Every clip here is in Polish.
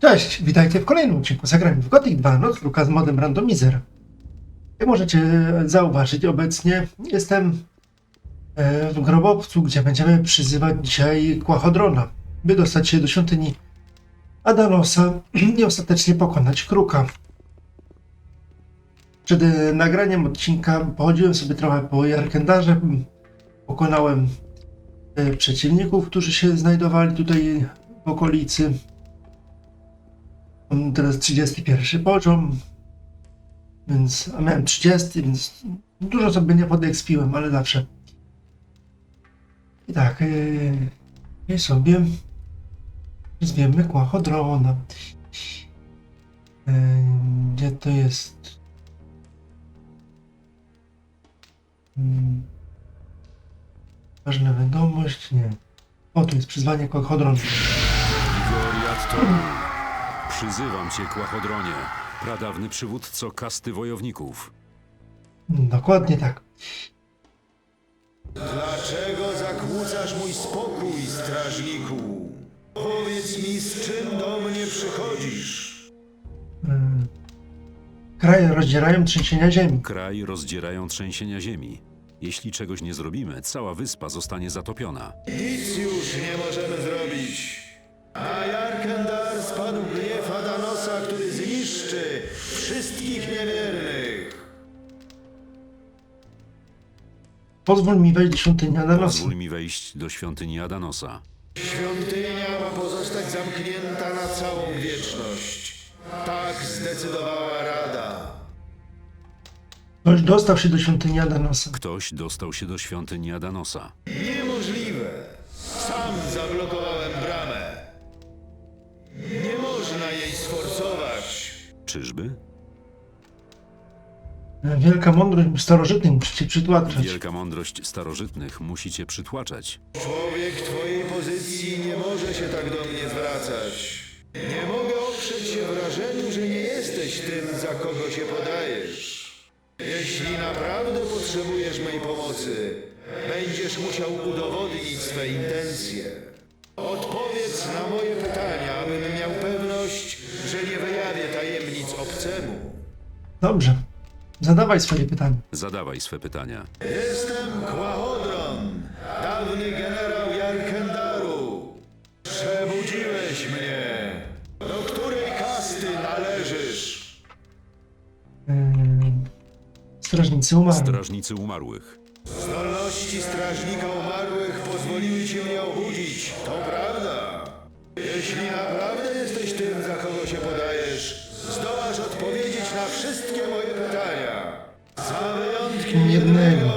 Cześć, witajcie w kolejnym odcinku Zagrajmy w Gothic 2 Noc Luka z modem Randomizer. Jak możecie zauważyć, obecnie jestem e, w grobowcu, gdzie będziemy przyzywać dzisiaj Kłachodrona, by dostać się do świątyni Adanosa i ostatecznie pokonać Kruka. Przed nagraniem odcinka pochodziłem sobie trochę po Jarkendarze, pokonałem e, przeciwników, którzy się znajdowali tutaj w okolicy. Mam teraz 31 poziom, więc a miałem 30, więc dużo sobie nie podekspiłem, ale zawsze. I tak, yy, i sobie zwiemy kłachodrona. Yy, gdzie to jest? Hmm. Ważna wiadomość? Nie. O, tu jest przyzwanie kłachodrona. Igor. Przyzywam cię, Kłachodronie, pradawny przywódco kasty wojowników. Dokładnie tak. Dlaczego zakłócasz mój spokój, strażniku? Powiedz mi, z czym do mnie przychodzisz? Mm. Kraje rozdzierają trzęsienia ziemi. Kraj rozdzierają trzęsienia ziemi. Jeśli czegoś nie zrobimy, cała wyspa zostanie zatopiona. Nic już nie możemy zrobić. Na Jarkendar Pozwól mi wejść do świątyni Adanosa. Pozwól mi wejść do świątyni Adanosa. Świątynia ma pozostać zamknięta na całą wieczność. Tak zdecydowała Rada. Ktoś dostał się do świątyni Adanosa. Ktoś dostał się do świątyni Adanosa. Niemożliwe. Sam zablokowałem bramę. Nie można jej sforcować. Czyżby? Wielka mądrość starożytnych musi cię przytłaczać. Wielka mądrość starożytnych musi cię przytłaczać. Człowiek twojej pozycji nie może się tak do mnie zwracać. Nie mogę oprzeć się wrażeniu, że nie jesteś tym, za kogo się podajesz. Jeśli naprawdę potrzebujesz mojej pomocy, będziesz musiał udowodnić swe intencje. Odpowiedz na moje pytania, abym miał pewność, że nie wyjawię tajemnic obcemu. Dobrze. Zadawaj swoje pytanie. Zadawaj swe pytania. Jestem Kłachodron, dawny generał Jarkendaru. Przebudziłeś mnie. Do której kasty należysz? Ym, Strażnicy umarli. Strażnicy umarłych. Zdolności strażnika umarłych pozwoliły ci mnie obudzić, to prawda. Jeśli naprawdę jesteś tym, za kogo się podajesz, zdołasz odpowiedzieć na wszystkie moje pytania. Za wyjątkiem Jednego.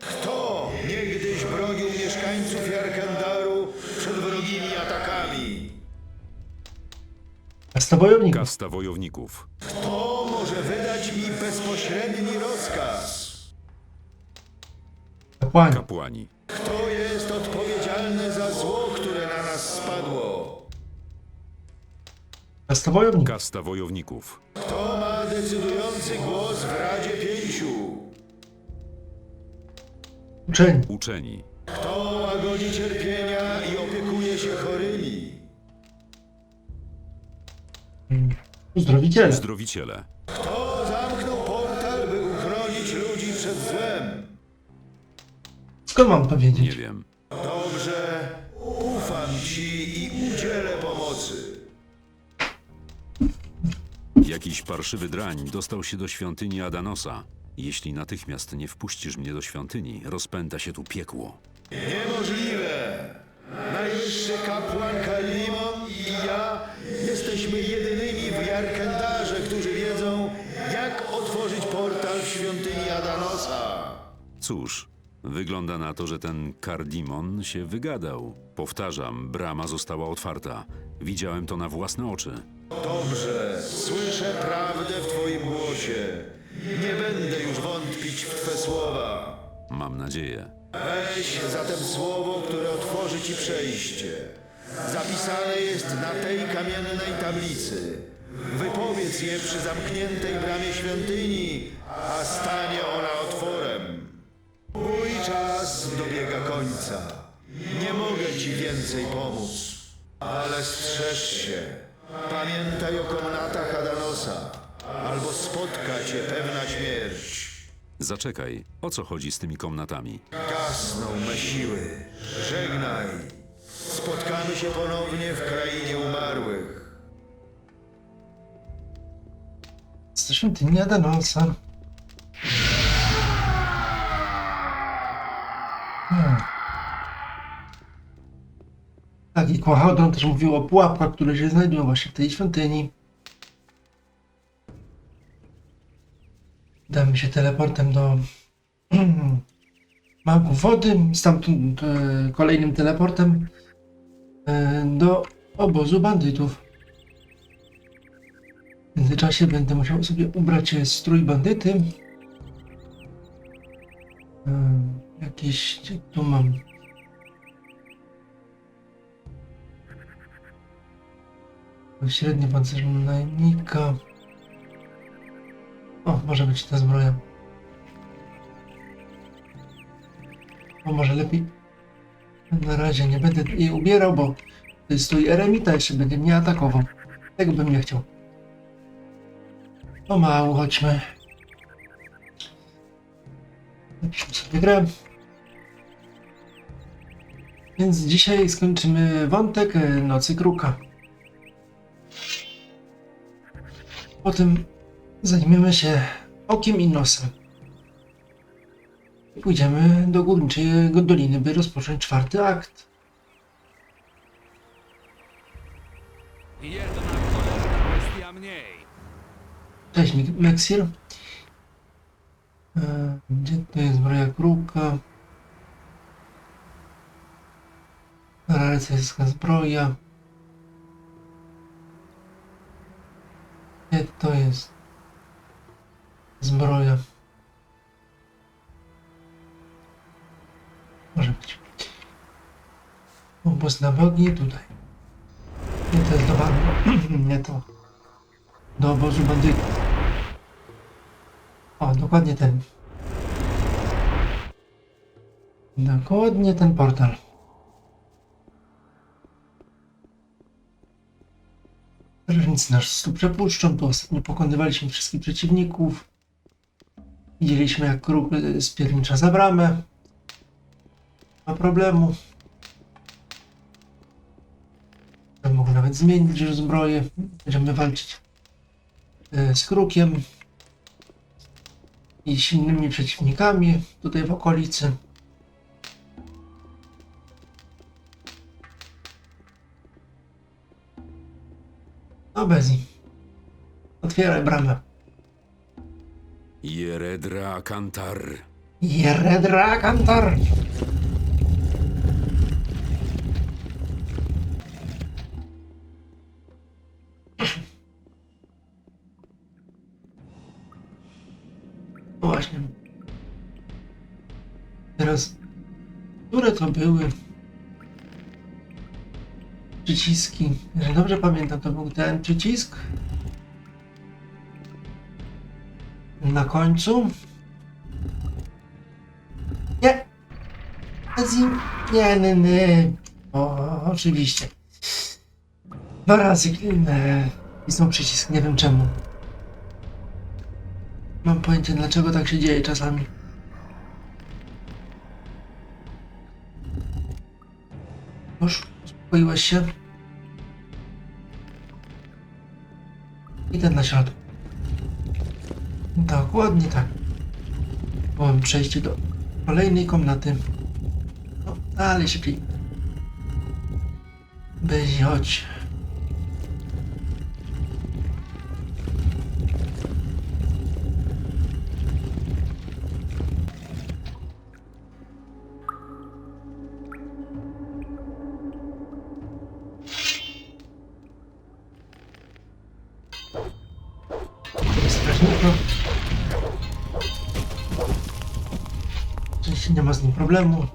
Kto niegdyś bronił mieszkańców Jarkendaru przed wrogimi atakami? Kasta bojowników. Kasta wojowników. Kto może wydać mi bezpośredni rozkaz? Kapłani. Kapłani. Kto jest odpowiedzialny za zło, które na nas spadło? Kasta bojowników. Kasta wojowników. Decydujący głos w Radzie Pięciu? Uczeni. Uczeni. Kto łagodzi cierpienia i opiekuje się chorymi? Uzdrowiciele. Zdrowiciele. Kto zamknął portal, by uchronić ludzi przed złem? Skąd mam to Nie wiem. Jakiś parszywy drań dostał się do świątyni Adanosa. Jeśli natychmiast nie wpuścisz mnie do świątyni, rozpęta się tu piekło. Niemożliwe! Najwyższy kapłan Kalimon i ja jesteśmy jedynymi w Jarkendarze, którzy wiedzą, jak otworzyć portal w świątyni Adanosa. Cóż, wygląda na to, że ten Kardimon się wygadał. Powtarzam, brama została otwarta. Widziałem to na własne oczy. Dobrze, słyszę prawdę w twoim głosie. Nie będę już wątpić w twe słowa. Mam nadzieję. Weź zatem słowo, które otworzy ci przejście. Zapisane jest na tej kamiennej tablicy. Wypowiedz je przy zamkniętej bramie świątyni, a stanie ona otworem. Mój czas dobiega końca. Nie mogę ci więcej pomóc, ale strzeż się. Pamiętaj o komnatach Adanosa, albo spotka cię pewna śmierć. Zaczekaj, o co chodzi z tymi komnatami? Gasną me siły. Żegnaj. Spotkamy się ponownie w krainie umarłych. Z to świątyni Adanosa. Hmm. Tak, i Kłachodon też mówił o pułapkach, które się znajdują właśnie w tej świątyni. Damy się teleportem do magów wody, stamtąd e, kolejnym teleportem e, do obozu bandytów. W międzyczasie będę musiał sobie ubrać e, strój bandyty. Ym, Jakieś, gdzie tu mam? Średni pancerz najemnika. O, może być ta zbroja. O, może lepiej. Na razie nie będę jej ubierał, bo to jest strój eremita, jeszcze będzie mnie atakował. Tego bym nie chciał. Pomału, chodźmy. Zapiszmy sobie grę. Więc dzisiaj skończymy wątek e, Nocy Kruka. Potem zajmiemy się okiem i nosem. I pójdziemy do górniczej gondoliny, by rozpocząć czwarty akt. Jedna cholerna kwestia mniej. Cześć, Meksir. E, Gdzie to jest zbroja kruka? Rarycejska zbroja. Gdzie to jest zbroja? Może być. Obóz na bogi tutaj. Nie to jest do. Nie to do obozu bandytów. O, dokładnie ten. Dokładnie ten portal. Strażnicy nas tu przepuszczą, tu ostatnio pokonywaliśmy wszystkich przeciwników. Widzieliśmy jak kruk spiernicza za bramę. Ma problemu. Mógł nawet zmienić zbroję. Będziemy walczyć y, z krukiem i z innymi przeciwnikami tutaj w okolicy. No Bezi. Otwieraj bramę. Jeredra Kantar. Jeredra Kantar. Właśnie. Teraz, które to były przyciski? Jeżeli dobrze pamiętam, to był ten przycisk. Na końcu. Nie. Azim. Nie, nie, nie. O, oczywiście. Dwa razy klinę. I są przycisk, nie wiem czemu. Mam pojęcie, dlaczego tak się dzieje czasami. Już uspokoiłeś się? I ten na środku. Dokładnie tak. Mam przejście do kolejnej komnaty. No, dalej szybciej. Bezi, chodź. Problemu.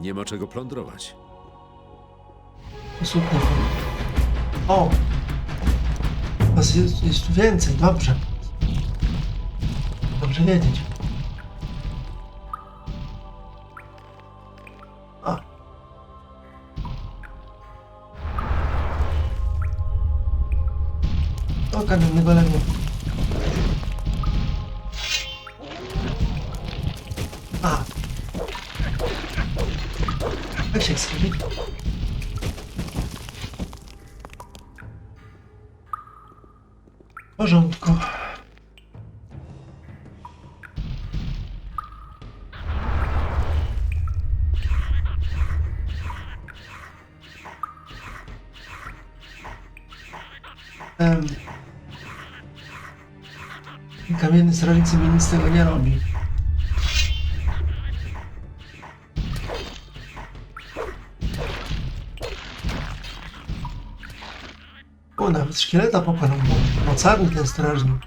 Nie ma czego plądrować. Posłuchaj. O! Was jest, jest tu więcej, dobrze. Dobrze wiedzieć. A. O, kamienny golemie. W porządku. Kamienny strażnicy mi nic tego nie robi. Nawet szkieleta pokonał, bo mocarny ten strażnik.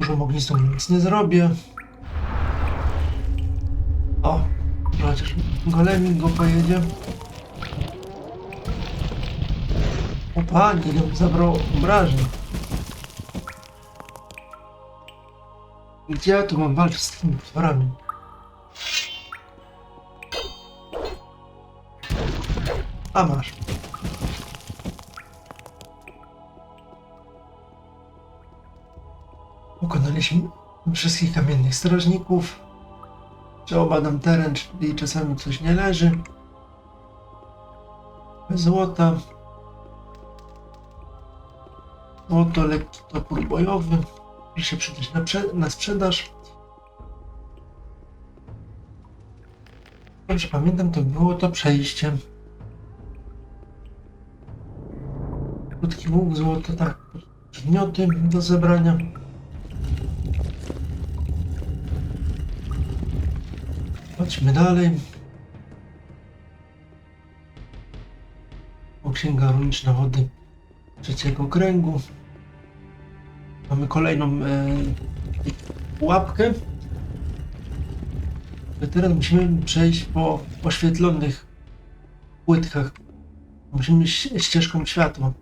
Dużą ognistą nic nie zrobię. O, chociaż golemik go pojedzie. O mu zabrał obrażeń. Gdzie ja tu mam walczyć z tymi potworami? A masz. Pokonaliśmy wszystkich kamiennych strażników. Przeobadam teren, czyli czasami coś nie leży. Złota. Złoto, lekki topór bojowy. Może się przydać na, na sprzedaż. Dobrze pamiętam, to było to przejście. Łuk, złoto, tak. Przedmioty do zebrania. Chodźmy dalej. O, Księga runiczna wody trzeciego kręgu. Mamy kolejną e, pułapkę. Teraz musimy przejść po oświetlonych płytkach. Musimy ścieżką światła.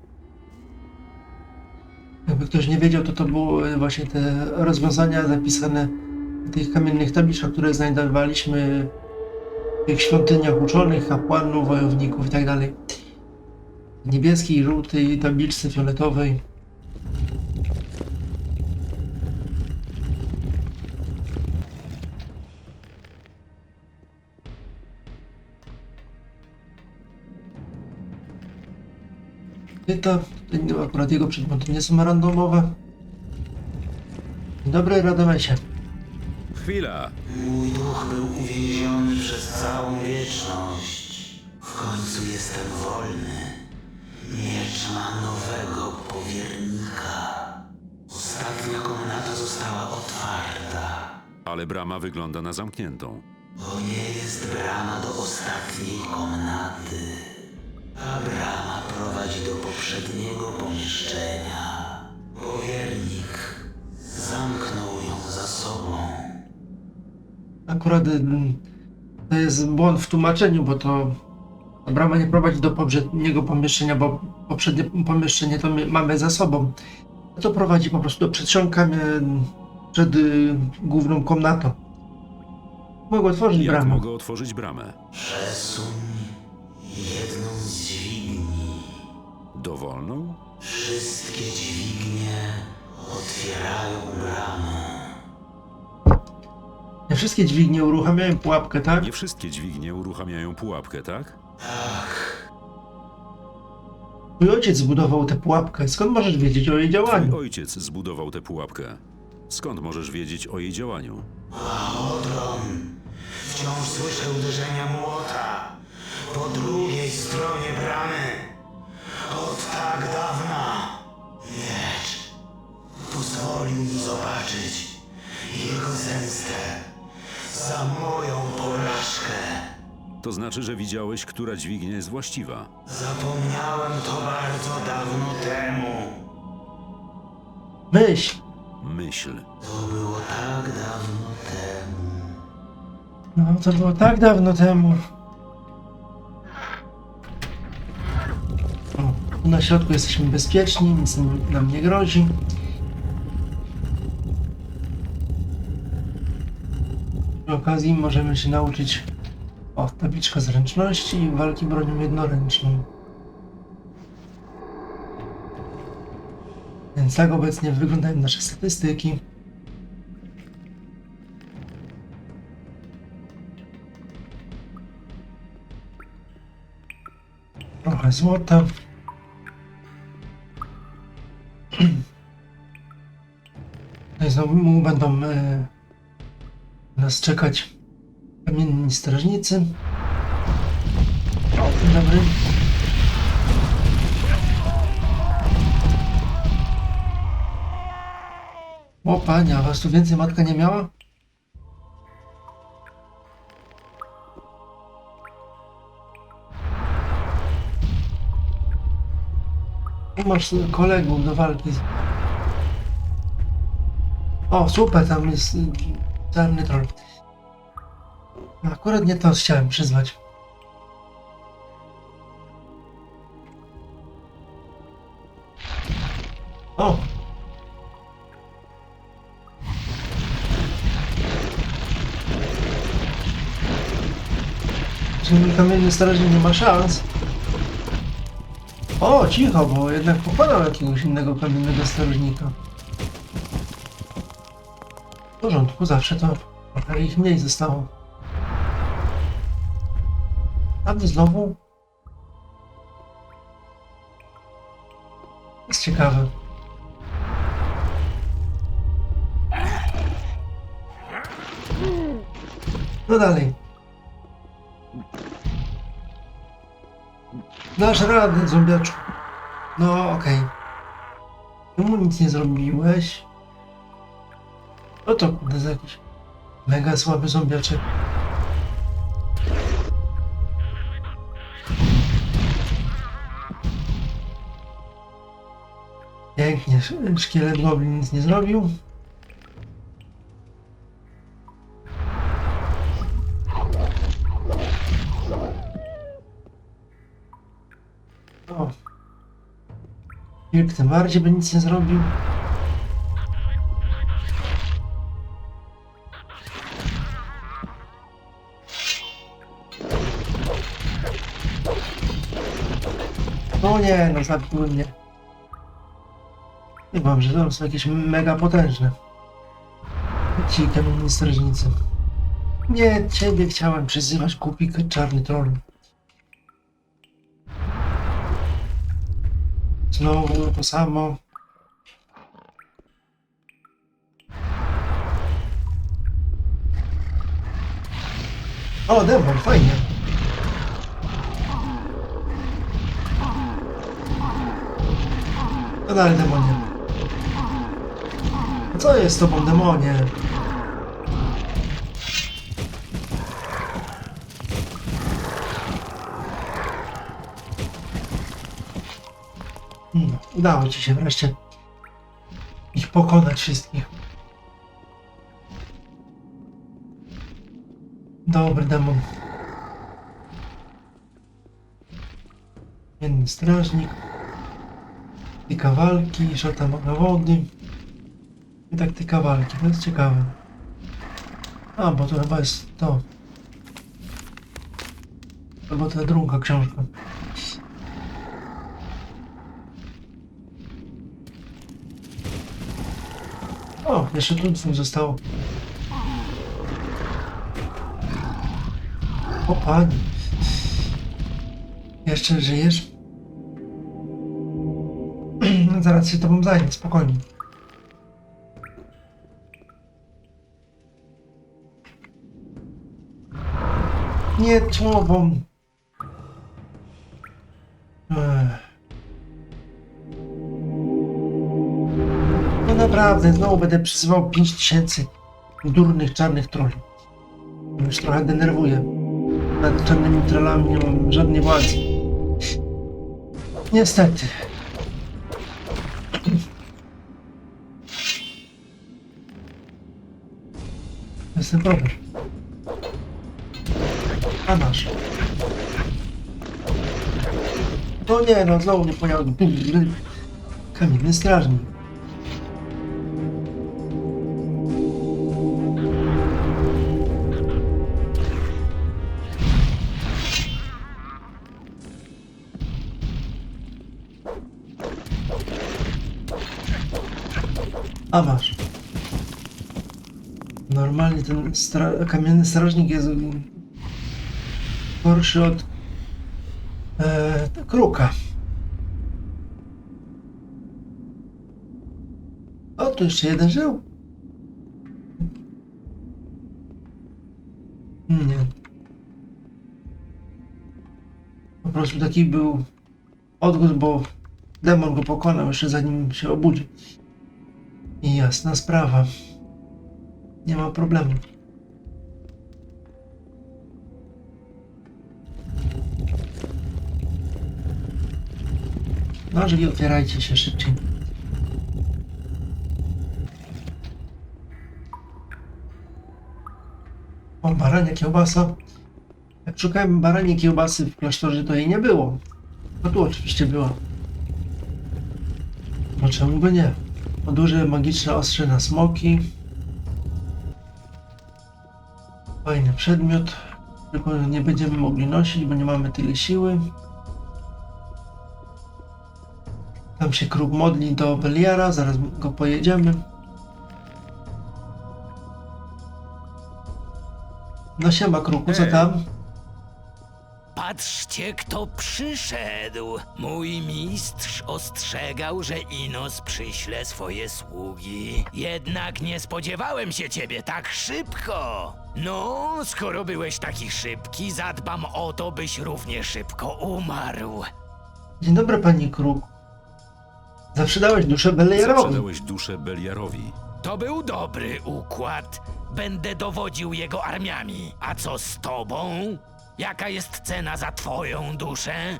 Ktoś nie wiedział, to to były właśnie te rozwiązania zapisane w tych kamiennych tabliczkach, które znajdowaliśmy w tych świątyniach uczonych, kapłanów, wojowników itd. Niebieskiej, żółtej tabliczce fioletowej. Pyta, nie- akurat jego przedmioty nie są randomowe. Dobry, Radomesie. Chwila! Mój duch był uwięziony przez całą wieczność. W końcu jestem wolny. Miecz ma nowego powiernika. Ostatnia komnata została otwarta. Ale brama wygląda na zamkniętą. To nie jest brama do ostatniej komnaty. Ta brama prowadzi do poprzedniego pomieszczenia. Powiernik zamknął ją za sobą. Akurat mm, to jest błąd w tłumaczeniu, bo to ta brama nie prowadzi do poprzedniego pomieszczenia, bo poprzednie pomieszczenie to my mamy za sobą. To prowadzi po prostu do przedsionka mm, przed y, główną komnatą. Mogę otworzyć Jak bramę. mogę otworzyć bramę? Przesuń jedną. Dowolną? Wszystkie dźwignie otwierają bramę. Nie wszystkie dźwignie uruchamiają pułapkę, tak? Nie wszystkie dźwignie uruchamiają pułapkę, tak? Mój ojciec zbudował tę pułapkę. Skąd możesz wiedzieć o jej działaniu? Twój ojciec zbudował tę pułapkę. Skąd możesz wiedzieć o jej działaniu? Odron, wciąż słyszę uderzenia młota. Po drugiej stronie bramy. Od tak dawna. Miecz pozwolił mi zobaczyć jego zemstę za moją porażkę. To znaczy, że widziałeś, która dźwignia jest właściwa. Zapomniałem to bardzo dawno temu. Myśl. Myśl. To było tak dawno temu. No, to było tak dawno temu. Na środku jesteśmy bezpieczni, nic nam nie grozi. Przy okazji możemy się nauczyć O, tabliczka zręczności i walki bronią jednoręczną. Więc tak obecnie wyglądają nasze statystyki. Trochę złota. No znowu będą e, nas czekać kamienni strażnicy. Dzień dobry. A was tu więcej matka nie miała? Masz kolegów do walki. O, super, tam jest y, czarny troll. Akurat nie to chciałem przyzwać. O! Czyli kamienny strażnik nie ma szans. O, cicho, bo jednak pokonał jakiegoś innego kamiennego strażnika. W porządku, zawsze to trochę ich mniej zostało. A wy znowu? Jest ciekawe. No dalej. Dasz radę, zombiaczu. No, okej. Czemu nic nie zrobiłeś? No to kurde, za jakiś mega słaby zombiaczek. Pięknie, sz- szkielet goblin nic nie zrobił. Wilk tym bardziej by nic nie zrobił. No nie, no zabiły mnie. Nie mam, że to są jakieś mega potężne. Ci kamienni strażnicy. Nie, ciebie chciałem przyzywać, kupi czarny troll. Znowu to samo. O, demon, fajnie. No dalej, demonie. Co jest z tobą, demonie? Udało ci się wreszcie ich pokonać wszystkich. Dobry demon. Jeden strażnik. Taktyka walki, szata maga wody. I taktyka walki, to jest ciekawe. A, bo to chyba jest to. Albo to druga książka. O, jeszcze tu dwóch zostało. O pani. Jeszcze żyjesz? Zaraz się tobą zajmę, spokojnie. Nie tobą. Naprawdę, znowu będę przyzywał 5000 durnych czarnych troli. Już trochę denerwuję. Nad czarnymi trollami nie mam żadnej władzy. Niestety. Jest ten problem. A masz. No nie, no znowu nie pojawił. Kamienny strażnik. A masz. Normalnie ten stra- kamienny strażnik jest gorszy od e, kruka. O, tu jeszcze jeden żył. Nie. Po prostu taki był odgłos, bo demon go pokonał jeszcze zanim się obudził. I jasna sprawa. Nie ma problemu. No, czyli otwierajcie się szybciej. O, barania kiełbasa. Jak szukałem baranie kiełbasy w klasztorze, to jej nie było. No tu oczywiście była. No czemu by nie? Duże magiczne ostrze na smoki. Fajny przedmiot. Tylko nie będziemy mogli nosić, bo nie mamy tyle siły. Tam się kruk modli do Beliara, zaraz go pojedziemy. No siema kruku, co tam? Patrzcie, kto przyszedł. Mój mistrz ostrzegał, że Inos przyśle swoje sługi. Jednak nie spodziewałem się ciebie tak szybko. No, skoro byłeś taki szybki, zadbam o to, byś równie szybko umarł. Dzień dobry pani kruk. Zawsze dałeś duszę Beliarowi. Zaprzedałeś duszę Beliarowi. To był dobry układ. Będę dowodził jego armiami. A co z tobą? Jaka jest cena za twoją duszę?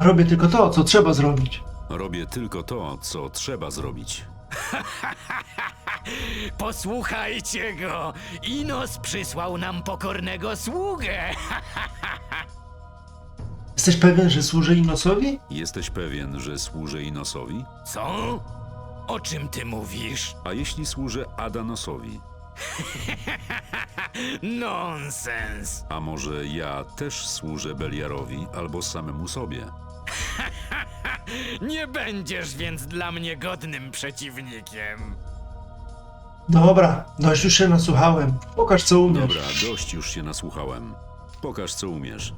Robię tylko to, co trzeba zrobić. Robię tylko to, co trzeba zrobić. Posłuchajcie go! Inos przysłał nam pokornego sługę! Jesteś pewien, że służy Inosowi? Jesteś pewien, że służę Inosowi? Co? O czym ty mówisz? A jeśli służę Adanosowi? Nonsens! A może ja też służę Beliarowi albo samemu sobie? Nie będziesz więc dla mnie godnym przeciwnikiem. Dobra, dość już się nasłuchałem. Pokaż co umiesz. Dobra, dość już się nasłuchałem. Pokaż, co umiesz.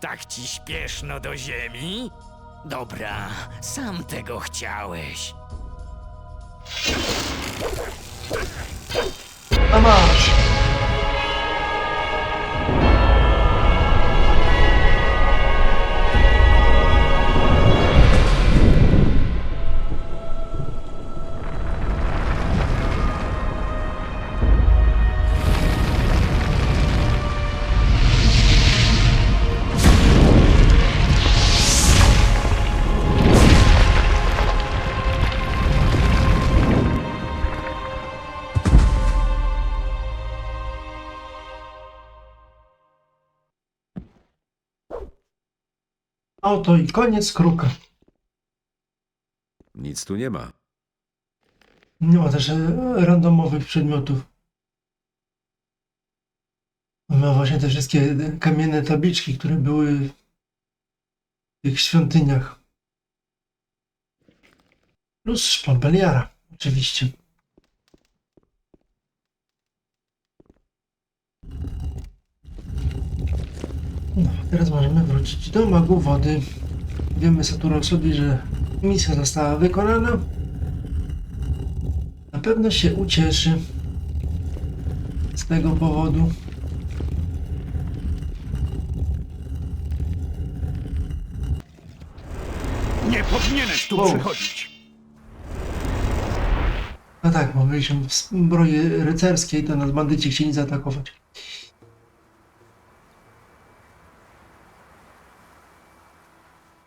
Tak ci śpieszno do ziemi? Dobra, sam tego chciałeś. A masz! Oto i koniec kruka. Nic tu nie ma. Nie ma też e, randomowych przedmiotów. Ma właśnie te wszystkie kamienne tabliczki, które były w tych świątyniach. Plus szpon Beliara, oczywiście. No, teraz możemy wrócić do magu wody. Wiemy Saturosowi, że misja została wykonana. Na pewno się ucieszy z tego powodu. Nie powinieneś tu przychodzić. No tak, bo byliśmy w zbroji rycerskiej, to nas bandyci chcieli zaatakować.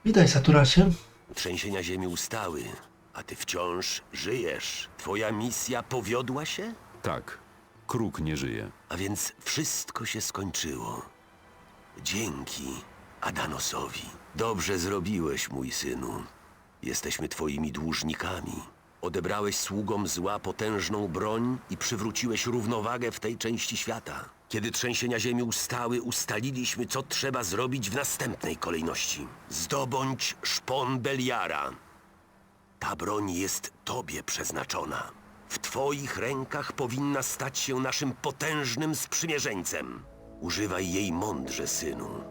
Witaj, Saturasie. Trzęsienia ziemi ustały, a ty wciąż żyjesz. Twoja misja powiodła się? Tak, kruk nie żyje. A więc wszystko się skończyło. Dzięki Adanosowi. Dobrze zrobiłeś, mój synu. Jesteśmy twoimi dłużnikami. Odebrałeś sługom zła potężną broń i przywróciłeś równowagę w tej części świata. Kiedy trzęsienia ziemi ustały, ustaliliśmy, co trzeba zrobić w następnej kolejności. Zdobądź szpon Beliara. Ta broń jest tobie przeznaczona. W twoich rękach powinna stać się naszym potężnym sprzymierzeńcem. Używaj jej mądrze, synu.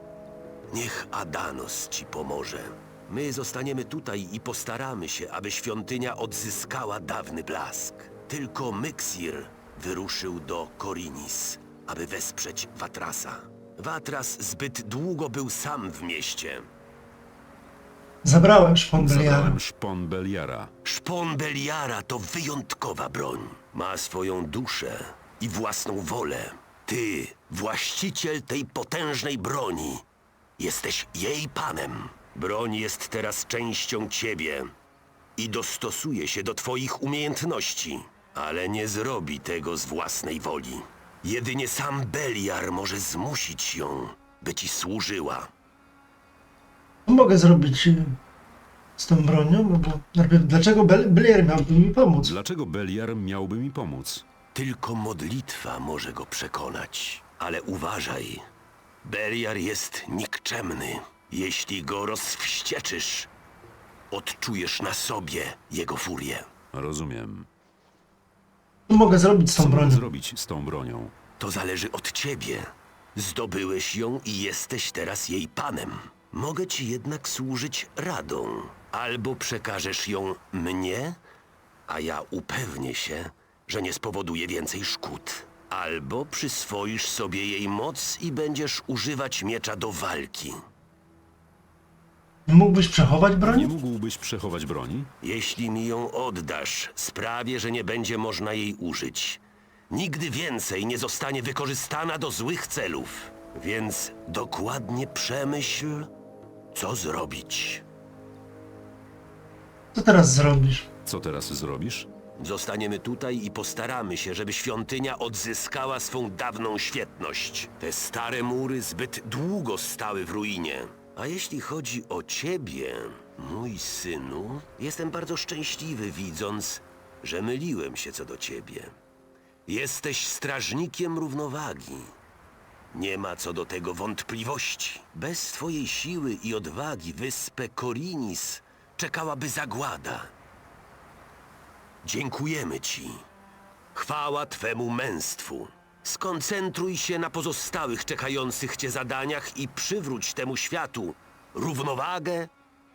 Niech Adanos ci pomoże. My zostaniemy tutaj i postaramy się, aby świątynia odzyskała dawny blask. Tylko Myksir wyruszył do Korinis, aby wesprzeć Watrasa. Watras zbyt długo był sam w mieście. Zabrałem szpon Beliara. Zabrałem szpon Beliara. Szpon Beliara to wyjątkowa broń. Ma swoją duszę i własną wolę. Ty, właściciel tej potężnej broni, jesteś jej panem. Broń jest teraz częścią ciebie i dostosuje się do twoich umiejętności, ale nie zrobi tego z własnej woli. Jedynie sam Beliar może zmusić ją, by ci służyła. Co mogę zrobić y, z tą bronią? No bo najpierw, dlaczego Bel Beliar miałby mi pomóc? Dlaczego Beliar miałby mi pomóc? Tylko modlitwa może go przekonać. Ale uważaj, Beliar jest nikczemny. Jeśli go rozwścieczysz, odczujesz na sobie jego furię. Rozumiem. Co mogę zrobić z tą Co mogę bronią? zrobić z tą bronią? To zależy od ciebie. Zdobyłeś ją i jesteś teraz jej panem. Mogę ci jednak służyć radą. Albo przekażesz ją mnie, a ja upewnię się, że nie spowoduje więcej szkód. Albo przyswoisz sobie jej moc i będziesz używać miecza do walki. Nie mógłbyś przechować Nie mógłbyś przechować broni? Jeśli mi ją oddasz, sprawię, że nie będzie można jej użyć. Nigdy więcej nie zostanie wykorzystana do złych celów. Więc dokładnie przemyśl, co zrobić. Co teraz zrobisz? Co teraz zrobisz? Zostaniemy tutaj i postaramy się, żeby świątynia odzyskała swą dawną świetność. Te stare mury zbyt długo stały w ruinie. A jeśli chodzi o ciebie, mój synu, jestem bardzo szczęśliwy widząc, że myliłem się co do ciebie. Jesteś strażnikiem równowagi. Nie ma co do tego wątpliwości. Bez twojej siły i odwagi wyspę Korinis czekałaby zagłada. Dziękujemy ci. Chwała twemu męstwu. Skoncentruj się na pozostałych czekających cię zadaniach i przywróć temu światu równowagę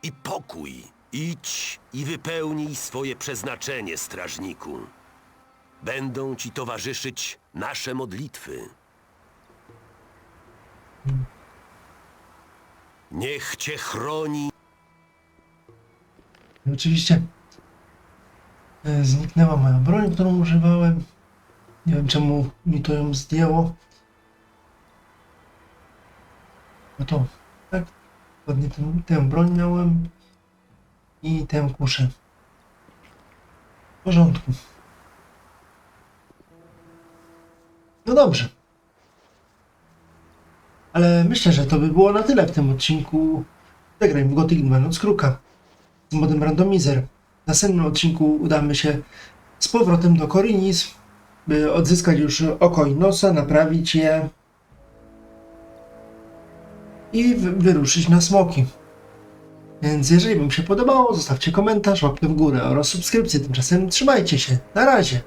i pokój. Idź i wypełnij swoje przeznaczenie, strażniku. Będą ci towarzyszyć nasze modlitwy. Niech cię chroni oczywiście e, zniknęła moja broń, którą używałem. Nie wiem czemu mi to ją zdjęło. No to tak, dokładnie tę, tę broń miałem i tę kuszę. W porządku. No dobrze. Ale myślę, że to by było na tyle w tym odcinku. Zagraj w Gothic 2 Noc z modem Randomizer. W następnym odcinku udamy się z powrotem do Korinis, by odzyskać już oko i nosa, naprawić je i wy- wyruszyć na smoki. Więc jeżeli Wam się podobało, zostawcie komentarz, łapkę w górę oraz subskrypcję. Tymczasem trzymajcie się. Na razie.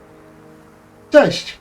Cześć!